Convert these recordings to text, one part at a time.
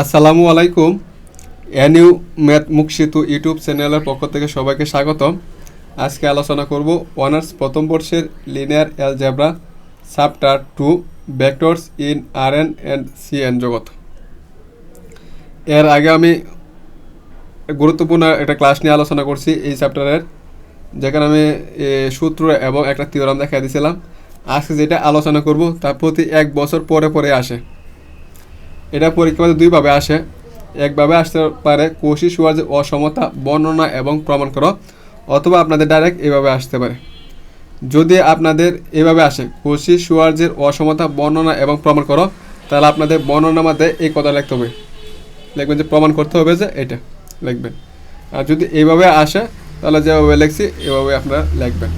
আসসালামু আলাইকুম। NU math মুখ সেতু ইউটিউব চ্যানেলের পক্ষ থেকে সবাইকে স্বাগতম। আজকে আলোচনা করব অনার্স প্রথম বর্ষের linear algebra, chapter two, vectors in R N and C N জগৎ। এর আগে আমি গুরুত্বপূর্ণ একটা ক্লাস নিয়ে আলোচনা করছি এই চ্যাপ্টারের, যেখানে আমি সূত্র এবং একটা থিওরাম দেখা দিয়েছিলাম আজকে যেটা আলোচনা করব তা প্রতি এক বছর পরে পরে আসে। এটা পরীক্ষাতে দুইভাবে আসে। একভাবে আসতে পারে কোশি সুয়ার্জের অসমতা বর্ণনা এবং প্রমাণ করো, অথবা আপনাদের ডাইরেক্ট এভাবে আসতে পারে। যদি আপনাদের এভাবে আসে কোশি সুয়ার্জের অসমতা বর্ণনা এবং প্রমাণ করো, তাহলে আপনাদের বর্ণনার মধ্যে এই কথা লিখতে হবে। লিখবেন যে প্রমাণ করতে হবে যে এটা লিখবেন। আর যদি এইভাবে আসে, তাহলে যেভাবে লিখছি, এভাবে আপনারা লিখবেন।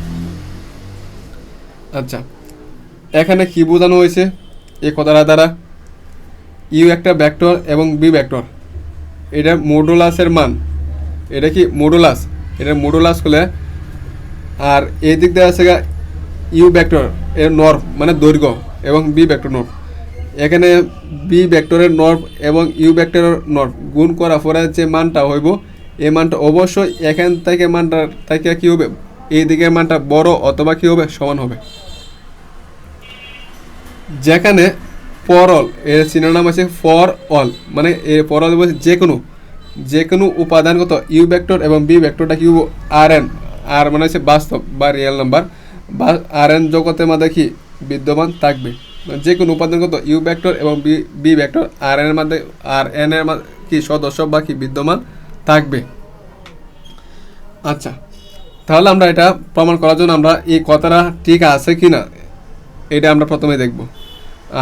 আচ্ছা এখানে কি বোঝানো হয়েছে? এই কথাটা দ্বারা ইউ একটা ভেক্টর এবং বি ভেক্টর। এটা মডুলাসের মান। এটা কি মডুলাস? এটা মডুলাস হলে আর এই দিক দিয়ে আছে ইউ ভেক্টর, এর নর্ভ মানে দৈর্ঘ্য, এবং বি ভেক্টর নর্ভ এখানে বি ভেক্টরের নর্ভ এবং ইউ ভেক্টরের নর্ভ গুণ করা পরে যে মানটা হইব, এই মানটা অবশ্যই এখান থেকে মানটা থেকে কী হবে? এই দিকের মানটা বড় অথবা কী হবে? সমান হবে। যেখানে পরল এর সিনোনাম আছে ফর অল মানে এর অল বলছে যে কোনো যে কোনো উপাদানগত ইউ ভেক্টর এবং বি ভেক্টরটা কি আর এন আর মানে হচ্ছে বাস্তব বা রিয়েল নাম্বার বা আর এন জগতের মধ্যে কি বিদ্যমান থাকবে? মানে যে কোনো উপাদানগত ইউ ভেক্টর এবং বি বি ভেক্টর আর এর মধ্যে আর এন এর কি সদস্য বা কি বিদ্যমান থাকবে? আচ্ছা তাহলে আমরা এটা প্রমাণ করার জন্য আমরা এই কথাটা ঠিক আছে কি না এটা আমরা প্রথমে দেখব।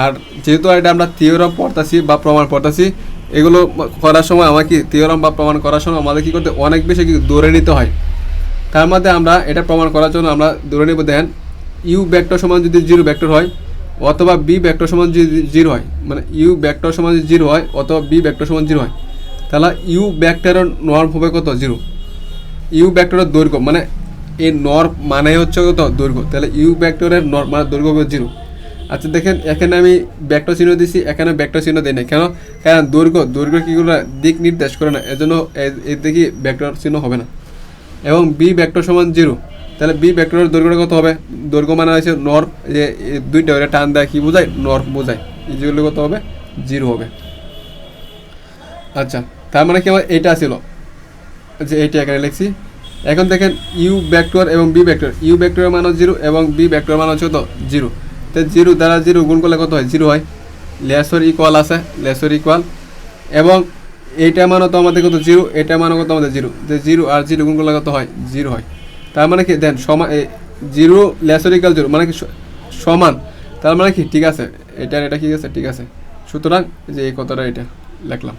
আর যেহেতু এটা আমরা থিওরাম পড়তেছি বা প্রমাণ পড়তেছি, এগুলো করার সময় আমাকে থিওরাম বা প্রমাণ করার সময় আমাদের কী করতে অনেক বেশি দৌড়ে নিতে হয়। তার মধ্যে আমরা এটা প্রমাণ করার জন্য আমরা দৌড়ে নেব, দেন ইউ ভেক্টর সমান যদি জিরো ভেক্টর হয়, অথবা বি ভেক্টর সমান যদি জিরো হয় মানে ইউ ব্যাক্টর সমান যদি জিরো হয়, অথবা বি ভেক্টর সমান জিরো হয়, তাহলে ইউ ভেক্টরের নর্ম হবে কত? জিরো ইউ ভেক্টরের দৈর্ঘ্য মানে এই নর মানে হচ্ছে কত? দৈর্ঘ্য। তাহলে ইউ ভেক্টরের নর মানে দৈর্ঘ্য হবে জিরো আচ্ছা দেখেন, এখানে আমি ভেক্টর চিহ্ন দিছি, এখানে ভেক্টর চিহ্ন দিই না কেন? কারণ দৈর্ঘ্য দৈর্ঘ্য কী করে দিক নির্দেশ করে না, এজন্য এর দেখি ভেক্টর চিহ্ন হবে না। এবং বি ভেক্টর সমান জিরো তাহলে বি ভেক্টরের দৈর্ঘ্যটা কত হবে? দৈর্ঘ্য মানে হচ্ছে নর যে দুইটা ওটা টান দেয়, কি বোঝায়? নর বোঝায়। যেগুলো কত হবে? জিরো হবে। আচ্ছা তার মানে কি আমার এইটা ছিল? যে এইটা এখানে লিখছি। এখন দেখেন ইউ ভেক্টর এবং বি ভেক্টর ইউ ভেক্টরের মান জিরো এবং বি ভেক্টরের মান হচ্ছে কত? জিরো তো জিরো, দ্বারা জিরো গুণ করলে কত হয়? জিরো হয়। লেসর ইকুয়াল আছে, লেসর ইকুয়াল এবং এইটা মানও তো আমাদের কত? জিরো। এটা মানও কত? আমাদের জিরো। যে জিরো আর জিরো গুণ করলে কত হয়? জিরো হয়। তার মানে কি? দেন, সমান জিরো, লেসর ইকুয়াল জিরো মানে কি সমান। তার মানে কি? ঠিক আছে। এটা এটা কি আছে? ঠিক আছে। সুতরাং যে এই কথাটা এটা লিখলাম।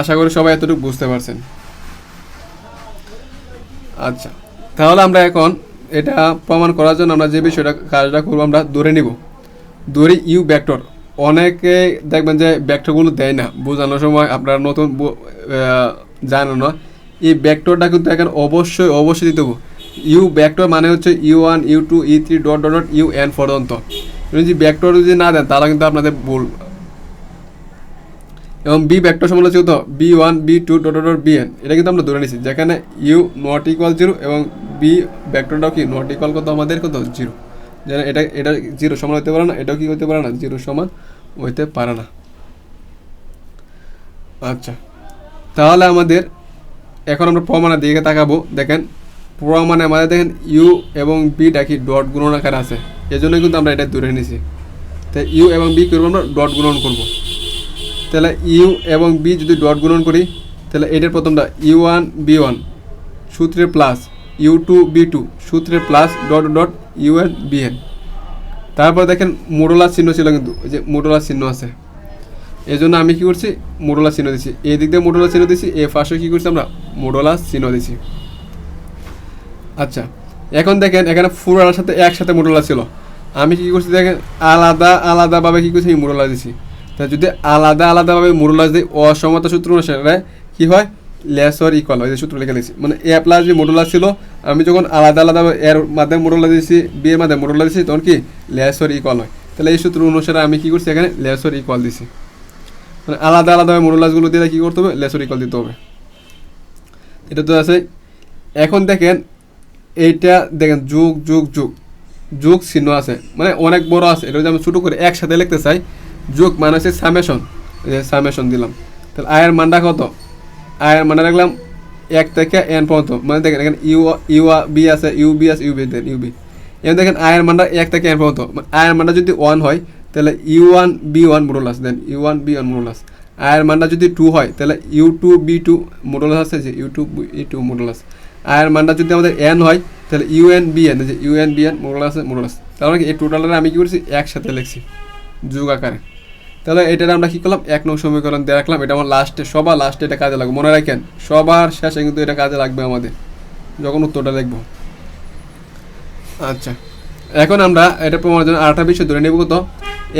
আশা করি সবাই এতটুকু বুঝতে পারছেন। আচ্ছা। তাহলে আমরা এখন এটা প্রমাণ করার জন্য আমরা যে বিষয়টা কাজটা করব, আমরা ধরে নিব। ধরি ইউ ভেক্টর অনেকে দেখবেন যে ভেক্টরগুলো দেয় না। বোঝানোর সময় আপনারা নতুন জানেন না। এই ভেক্টরটা কিন্তু এখন অবশ্যই অবশ্যই দিতে হবে। ইউ ভেক্টর মানে হচ্ছে you one you two E three dot dot dot u n পর্যন্ত। যদি ভেক্টর যদি না দেন, তাহলে কিন্তু আপনাদের ভুল। এবং বি ভেক্টর সমান হচ্ছে v one v two dot v n এটা কিন্তু আমরা ধরে নিচ্ছি যেখানে ইউ নট ইকুয়াল জিরো এবং বি ভেক্টরটাও কি নট ইকুয়াল কত, আমাদের কত জিরো যেন এটা এটা জিরো সমান হতে পারে না, এটাও কি হতে পারে না জিরো সমান হইতে পারে না। আচ্ছা তাহলে আমাদের এখন আমরা প্রমাণের দিকে তাকাবো। দেখেন, প্রমাণে আমাদের দেখেন ইউ এবং বি ডাকি ডট গুণন আকার আছে এজন্য কিন্তু আমরা এটা ধরে নিছি। তাই ইউ এবং বি করব আমরা ডট গুণন করব। তাহলে ইউ এবং বি যদি ডট গুণন করি, তাহলে এটার প্রথমটা ইউ ওয়ান, বি ওয়ান সূত্রে plus u two, v two সূত্রে plus dot dot u n, v n. তারপর দেখেন মোডোলার চিহ্ন ছিল কিন্তু, ওই যে মোডোলার চিহ্ন আছে। এই জন্য আমি কী করছি? মোডোলার চিহ্ন দিচ্ছি এই দিক দিয়ে মোডোলার চিহ্ন দিচ্ছি এ পাশে কী করছি আমরা? মোডোলার চিহ্ন দিচ্ছি আচ্ছা এখন দেখেন এখানে ফুরার সাথে একসাথে মোডোলা ছিল। আমি কী করছি দেখেন? আলাদা আলাদাভাবে কী করছি? আমি মোডোলা দিছি। তা যদি আলাদা আলাদাভাবে মোডোলা দিই অসমতা সূত্র অনুসারে কী হয়? লেসর ইকুয়াল হয় যে সূত্র লিখে নিয়েছি মানে এ প্লাস যে মোডোলা ছিল, আমি যখন আলাদা আলাদা এর মাধ্যমে মোডোলা দিয়েছি বি এর মাধ্যমে মোডোলা দিয়েছি, তখন কি? লেসর ইকুয়াল হয়। তাহলে এই সূত্র অনুসারে আমি কী করছি এখানে? লেসর ইকুয়াল দিছি। মানে আলাদা আলাদাভাবে মডুলাসগুলো দিয়ে কী করতে হবে? লেসর ইকল দিতে হবে। এটা তো আছে। এখন দেখেন, এইটা দেখেন, যুগ যুগ যুগ। যুগ চিহ্ন আছে। মানে অনেক বড় আছে। এটা যদি আমি ছোটো করে একসাথে লিখতে চাই যুগ মানে হচ্ছে সামেশন সামেশন দিলাম। তাহলে আয়ের মানটা কত? আয়ের মানে রাখলাম এক থেকে এন পর্যন্ত। মানে দেখেন এখানে ইউ ইউ বি আছে ইউ বি আছে u v then u v এখানে দেখেন আয়ের মানটা এক থেকে এন পর্যন্ত। মানে আয়ের মানটা যদি ওয়ান হয়, তাহলে u one v one modulus then u one v one modulus আয়ের মানটা যদি টু হয়, তাহলে u two v two modulus আছে, যে u two v two modulus আয়ের মানটা যদি আমাদের এন হয়, তাহলে ইউ এন বি এন যে u n v n modulus modulus তাহলে এই টোটালটা আমি কী করছি? একসাথে লিখছি। যুগ আকারে। তাহলে এটার আমরা কী করলাম? এক নং সমীকরণ দিয়ে রাখলাম। এটা আমার লাস্টে সবার লাস্টে এটা কাজে লাগবে। মনে রাখেন, সবার শেষে কিন্তু এটা কাজে লাগবে আমাদের। যখন উত্তরটা লিখব আচ্ছা। এখন আমরা এটা প্রমাণের জন্য আরেকটা বিষয় ধরে নেব কত?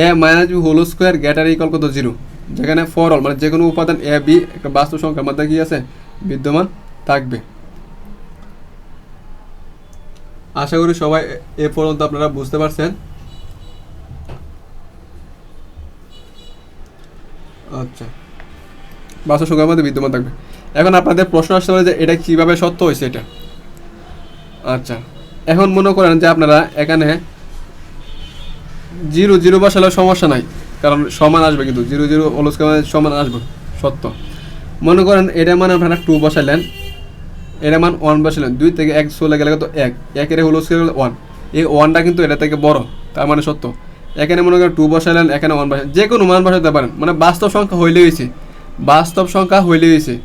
A minus b whole square greater equal কত? জিরো যেখানে ফর অল মানে যে কোনো উপাদান এ বি একটা বাস্তব সংখ্যার মধ্যে কি আছে? বিদ্যমান থাকবে। আশা করি সবাই এ পর্যন্ত আপনারা বুঝতে পারছেন। আচ্ছা। বাস্তব সংখ্যার মধ্যে বিদ্যমান থাকবে। এখন আপনাদের প্রশ্ন আসতে পারে যে এটা কীভাবে সত্য হয়েছে এটা? আচ্ছা। এখন মনে করেন যে আপনারা এখানে জিরো জিরো বসালেও সমস্যা নাই, কারণ সমান আসবে কিন্তু। জিরো জিরো অলস্কার মানে সমান আসবে, সত্য। মনে করেন এটা মানে আপনারা টু বসালেন এটা মান ওয়ান বসালেন দুই থেকে এক চলে গেলে তো এক। একের হলো স্কোয়ার ওয়ান এই ওয়ানটা কিন্তু এটা থেকে বড়, তার মানে সত্য। এখানে মনে করেন টু বসালেন এখানে ওয়ান বসালেন যে কোনো মান বসাতে পারেন। মানে বাস্তব সংখ্যা হইলে হয়েছে। বাস্তব সংখ্যা হইলে হয়েছে।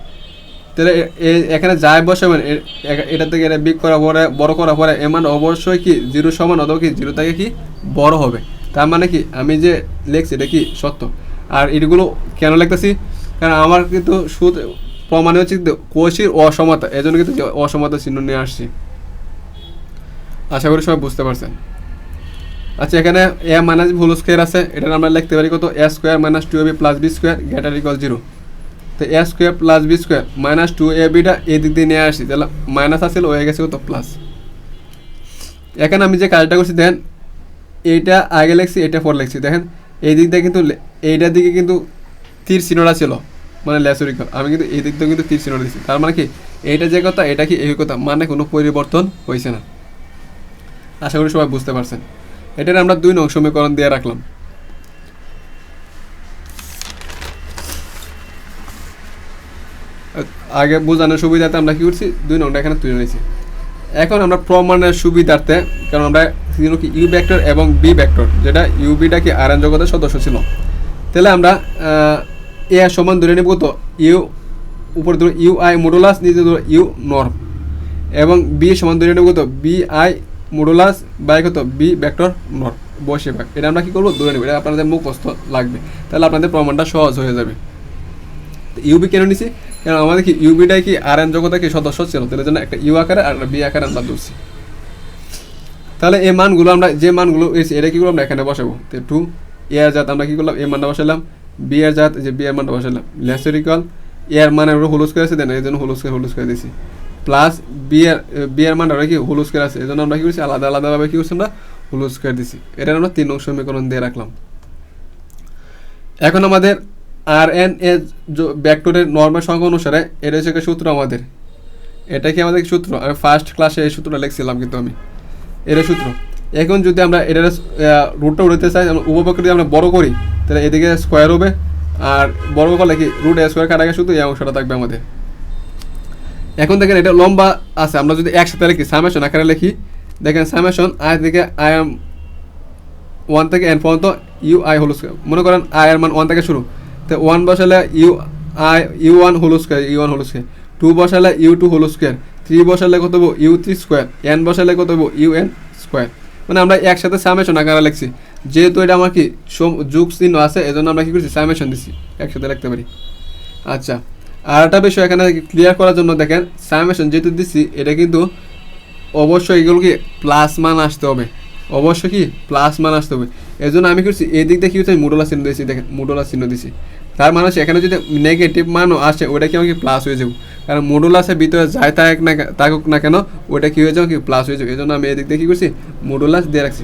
তাহলে এখানে যাই বসাবেন এ- এটা থেকে এটা বিগ করা পরে, বড় করা পরে এ মান অবশ্যই কি জিরো সমান অথবা কি জিরো থেকে কি বড় হবে। তার মানে কি আমি যে লিখছি এটা কি সত্য? আর এগুলো কেন লিখতেছি? কারণ আমার কিন্তু সুদ প্রমাণে হচ্ছে কিন্তু কোষের অসমতা এই জন্য কিন্তু অসমতা চিহ্ন নিয়ে আসছি। আশা করি সবাই বুঝতে পারছেন। আচ্ছা এখানে এ মাইনাস ভুল স্কোয়ার আছে। এটা আমরা লিখতে পারি কত? A square minus two a b plus b square greater equal zero তো a square plus b square minus two a beta এই দিক দিয়ে নিয়ে আসি। তাহলে মাইনাস আসলে, হয়ে গেছে কত? প্লাস এখানে আমি যে কাজটা করছি, দেখেন, এইটা আগে লিখছি এটা পর লিখছি। দেখেন, এই দিক দিয়ে কিন্তু এইটার দিকে কিন্তু তীর চিহ্নটা ছিল মানে লেসরিকল আমি কিন্তু এই দিক দিয়ে কিন্তু তীর চিহ্নটা দিচ্ছি তার মানে কি? এইটা যে কথা, এটা কি এই কথা? মানে কোনো পরিবর্তন হয়েছে না। আশা করি সবাই বুঝতে পারছেন। এটার আমরা দুই নং সমীকরণ দিয়ে রাখলাম। আগে বোঝানোর সুবিধাতে আমরা কি করছি? দুই নংটা এখানে তুলে নিয়েছি। এখন আমরা প্রমাণের সুবিধার্থে, কারণ আমরা কি ইউ ভেক্টর এবং বি ভেক্টর যেটা ইউবিটা কি আর এন জগতের সদস্য ছিল। তাহলে আমরা এ সমান ধরে নেব তো ইউ উপরে ধরো ইউ আই মডুলাস নিচে ধরো ইউ নর্ম এবং বি সমান ধরে নেব তো বি আই মডুলাস বাই কত বি ভেক্টর নর্ম বসে ভাগ। এটা আমরা কি করব? ধরে নেব। এটা আপনাদের মুখস্থ লাগবে। তাহলে আপনাদের প্রমাণটা সহজ হয়ে যাবে। ইউবি কেন নিছি? কারণ আমাদের কি ইউবিটাই কি আর এন জগতে কি সদস্য ছিল? তাহলে জন্য একটা ইউ আকারে আর বি আকারে আমরা ধরছি। তাহলে এই মানগুলো আমরা, যে মানগুলো এসে এটা কি করলাম আমরা এখানে বসাবো? তো টু এ আর জাত আমরা কি করলাম? এ মানটা বসালাম। বি এর জাত যে বি এর মানটা বসালাম। লেসরিকল এ আর মানে আমরা হলুস করে আছে দেন এই জন্য হলুস করে হলুস করে দিয়েছি। প্লাস বি এর বি মানটা আমরা কি হলুস করে আছে এই জন্য আমরা কি করছি, আলাদা আলাদাভাবে কি করছি আমরা? হলুস করে দিছি। এটা আমরা তিন নং সমীকরণ দিয়ে রাখলাম। এখন আমাদের আর এন এ ব্যাক্টরের নর্মাল সংখ্যা অনুসারে এটা হচ্ছে সূত্র আমাদের। এটা কি আমাদের সূত্র? আমি ফার্স্ট ক্লাসে এই সূত্রটা লিখছিলাম কিন্তু আমি। এটা সূত্র। এখন যদি আমরা এটার রুটটা উঠাতে চাই উপপক্ষ যদি আমরা বড় করি, তাহলে এদিকে স্কোয়ার হবে, আর বড় করলে কি রুট এ স্কোয়ার কাটাকে শুধু এই অংশটা থাকবে আমাদের। এখন দেখেন এটা লম্বা আছে, আমরা যদি একসাথে লিখি সামেশন আকারে লিখি, দেখেন সামেশন আই থেকে আই এম ওয়ান থেকে এন পর্যন্ত ইউ আই হোল স্কোয়ার মনে করেন আই এর মান ওয়ান থেকে শুরু। তো ওয়ান বসালে u i u one whole square u one whole square two বসালে u two whole square three বসালে কত হব? ইউ থ্রি স্কোয়ার এন বসালে কত হব? ইউ এন স্কোয়ার মানে আমরা একসাথে সামেশন আকারে লিখছি। যেহেতু এটা আমার কি যুগ চিহ্ন আছে, এজন্য আমরা কি করছি? সামেশন দিচ্ছি একসাথে লিখতে পারি। আচ্ছা। আর একটা বিষয় এখানে ক্লিয়ার করার জন্য দেখেন সামেশন যেহেতু দিচ্ছি এটা কিন্তু অবশ্যই এগুলো কি প্লাস মান আসতে হবে। অবশ্যই কি প্লাস মান আসতে হবে। এই জন্য আমি করছি এই দিক দিয়ে কি হচ্ছে মোডোলা চিহ্ন দিয়েছি, দেখেন মোডোলা চিহ্ন দিয়েছি তার মানে হচ্ছে এখানে যদি নেগেটিভ মানও আসে ওটা কি আমাকে প্লাস হয়ে যাবে। কারণ মোডোলাসের ভিতরে যাই থাক না থাকুক না কেন ওটা কি হয়ে যাবে কি প্লাস হয়ে যাবে। এই জন্য আমি এই দিক দিয়ে কি করছি মোডোলাস দিয়ে রাখছি।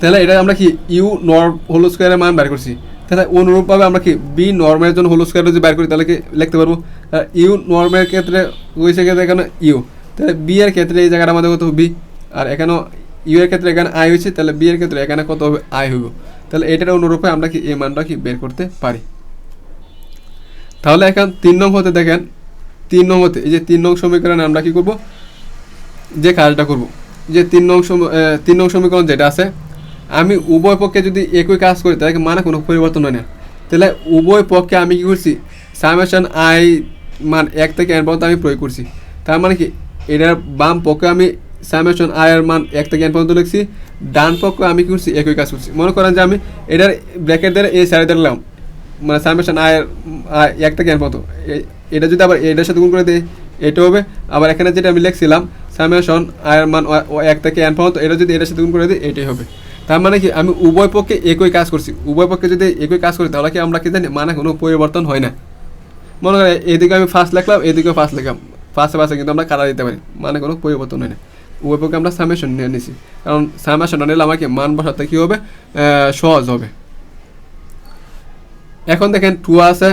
তাহলে এটা আমরা কি ইউ নর হোল স্কোয়ারের মান বের করছি। তাহলে অনুরূপভাবে আমরা কি বি নর্মের জন্য হোল স্কোয়ার যদি বাইর করি, তাহলে কি লিখতে পারব? ইউ নর্মের ক্ষেত্রে হয়েছে ক্ষেত্রে এখানে ইউ তাহলে বি এর ক্ষেত্রে এই জায়গাটা আমাদের কত বি আর এখানেও ইউ এর ক্ষেত্রে এখানে আই হয়েছে তাহলে বি এর ক্ষেত্রে এখানে কত হবে আই হইব? তাহলে এটার অনুরূপে আমরা কি এই মানটা কি বের করতে পারি? তাহলে এখন তিন নং হতে দেখেন, তিন নং হতে, এই যে তিন নং সমীকরণে আমরা কি করব? যে কাজটা করব, যে তিন নং তিন নং সমীকরণ যেটা আছে আমি উভয় পক্ষে যদি একই কাজ করি, তাহলে মানে কোনো পরিবর্তন হয় না? তাহলে উভয় পক্ষে আমি কী করছি? সামেশন আই মান এক থেকে এন পর্যন্ত আমি প্রয়োগ করছি। তার মানে কি, এটার বাম পক্ষে আমি সামেশন আই এর মান এক থেকে এন পর্যন্ত লিখছি, ডান পক্ষে আমি কী করছি? একই কাজ করছি। মনে করেন যে আমি এটার ব্র্যাকেট দ্বারা এই সাইডে দিলাম মানে সামেশন আয়ের আয় এক থেকে এন পর্যন্ত। এটা যদি আবার এটার সাথে গুণ করে দেয় এটা হবে। আবার এখানে যেটা আমি লিখছিলাম, সামেশন আয়ের মান এক থেকে এন পর্যন্ত, এটা যদি এটার সাথে গুণ করে দিই, এটাই হবে। তার মানে কি, আমি উভয় পক্ষে একই কাজ করছি। উভয় পক্ষে যদি একই কাজ করি, তাহলে কি আমরা কি জানি মানে কোনো পরিবর্তন হয় না। মনে করেন, এদিকে আমি ফার্স্ট লিখলাম এদিকে ফার্স্ট লিখলাম। ফার্স্টে ফার্স্টে কিন্তু আমরা কাটা দিতে পারি মানে কোনো পরিবর্তন হয় না। উভয় পক্ষে আমরা সামেশন নিয়ে নিছি। কারণ সামেশন নিলে আমাকে মান বসাতে কী হবে? সহজ হবে। এখন দেখেন টু আছে।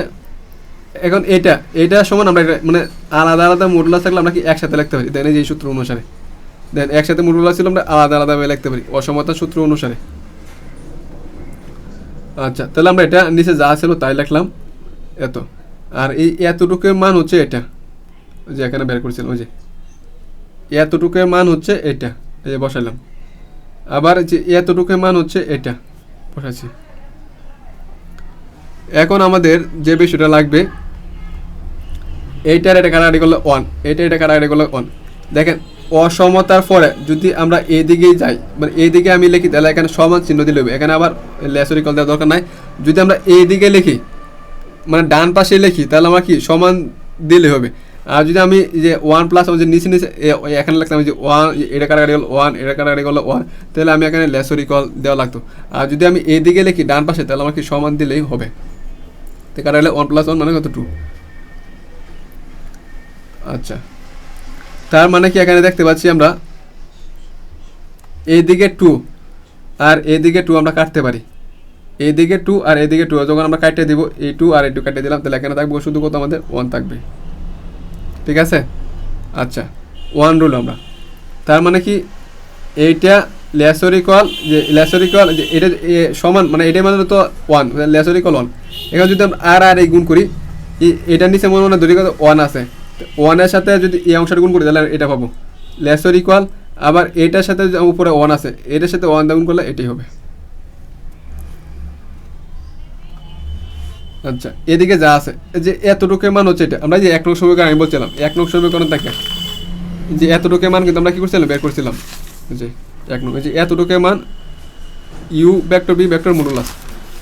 এখন এটা এটা সমান আমরা মানে আলাদা আলাদা মডুলাস থাকলে আমরা কি একসাথে লিখতে পারি? দেন যে এই সূত্র অনুসারে। দেন, একসাথে মডুলাস ছিল আমরা আলাদা আলাদাভাবে লিখতে পারি অসমতার সূত্র অনুসারে। আচ্ছা তাহলে আমরা এটা নিচে যা ছিল তাই লিখলাম, এত। আর এই এতটুকুর মান হচ্ছে এটা যে এখানে বের করেছিলাম, ওই যে। এতটুকুর মান হচ্ছে এটা, এই যে বসালাম আবার যে এতটুকুর মান হচ্ছে এটা বসাচ্ছি এখন আমাদের যে বিষয়টা লাগবে, এইটার এটা কাটাকাটি করলে? ওয়ান এটা এটা কাটাকাটি করলে? ওয়ান দেখেন অসমতার পরে যদি আমরা এদিকেই যাই মানে এইদিকে আমি লিখি, তাহলে এখানে সমান চিহ্ন দিলে হবে এখানে আবার লেসরি কল দেওয়ার দরকার নাই। যদি আমরা এইদিকে লিখি মানে ডান পাশে লিখি, তাহলে আমার কি সমান দিলে হবে। আর যদি আমি যে ওয়ান প্লাস আমার যে নিচে নিচে এখানে লিখতাম যে ওয়ান এটা কাটাকাটি করল ওয়ান এটা কাটাকাটি করল ওয়ান তাহলে আমি এখানে লেসরি কল দেওয়া লাগতো। আর যদি আমি এইদিকে লিখি, ডান পাশে, তাহলে আমার কি সমান দিলেই হবে। তো কাটালে ওয়ান প্লাস ওয়ান মানে কত টু আচ্ছা। তার মানে কি এখানে দেখতে পাচ্ছি আমরা? এইদিকে টু আর এইদিকে টু আমরা কাটতে পারি। এইদিকে টু আর এইদিকে টু যখন আমরা কাটতে দিব, এই টু আর এই টু কাটিয়ে দিলাম, তাহলে এখানে থাকব শুধু কত আমাদের? ওয়ান থাকবে। ঠিক আছে? আচ্ছা ওয়ান রুল আমরা। তার মানে কি, এইটা লেসরিকল যে লেসরিকল যে এটা সমান মানে এটাই মানে তো ওয়ান লেসরিকল ওয়ান এখানে যদি আমরা আর আর এই গুণ করি এটার নিচে মনে মনে ধরি কত ওয়ান আছে। ওয়ানের সাথে যদি এই অংশটা গুণ করি, তাহলে এটা পাবো। লেসর ইকুয়াল আবার এটার সাথে উপরে ওয়ান আছে, এটার সাথে ওয়ান গুণ করলে এটাই হবে। আচ্ছা এদিকে যা আছে যে এতটুকু মান হচ্ছে এটা, আমরা যে এক নং সমীকরণ আমি বলছিলাম, এক নং সমীকরণ দেখেন যে এতটুকু মান কিন্তু আমরা কি করছিলাম, বের করছিলাম যে এক নং যে এতটুকু মান u vector v vector modulus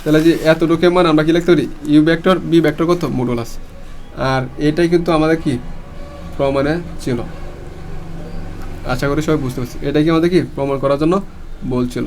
তাহলে যে এতটুকু মান আমরা কি লিখতে পারি ইউ ভেক্টর বি ভেক্টর কত মডুলাস আর এটাই কিন্তু আমাদের কি প্রমাণে ছিল। আশা করি সবাই বুঝতে পারছি। এটাই কি আমাদের কি প্রমাণ করার জন্য বলছিল।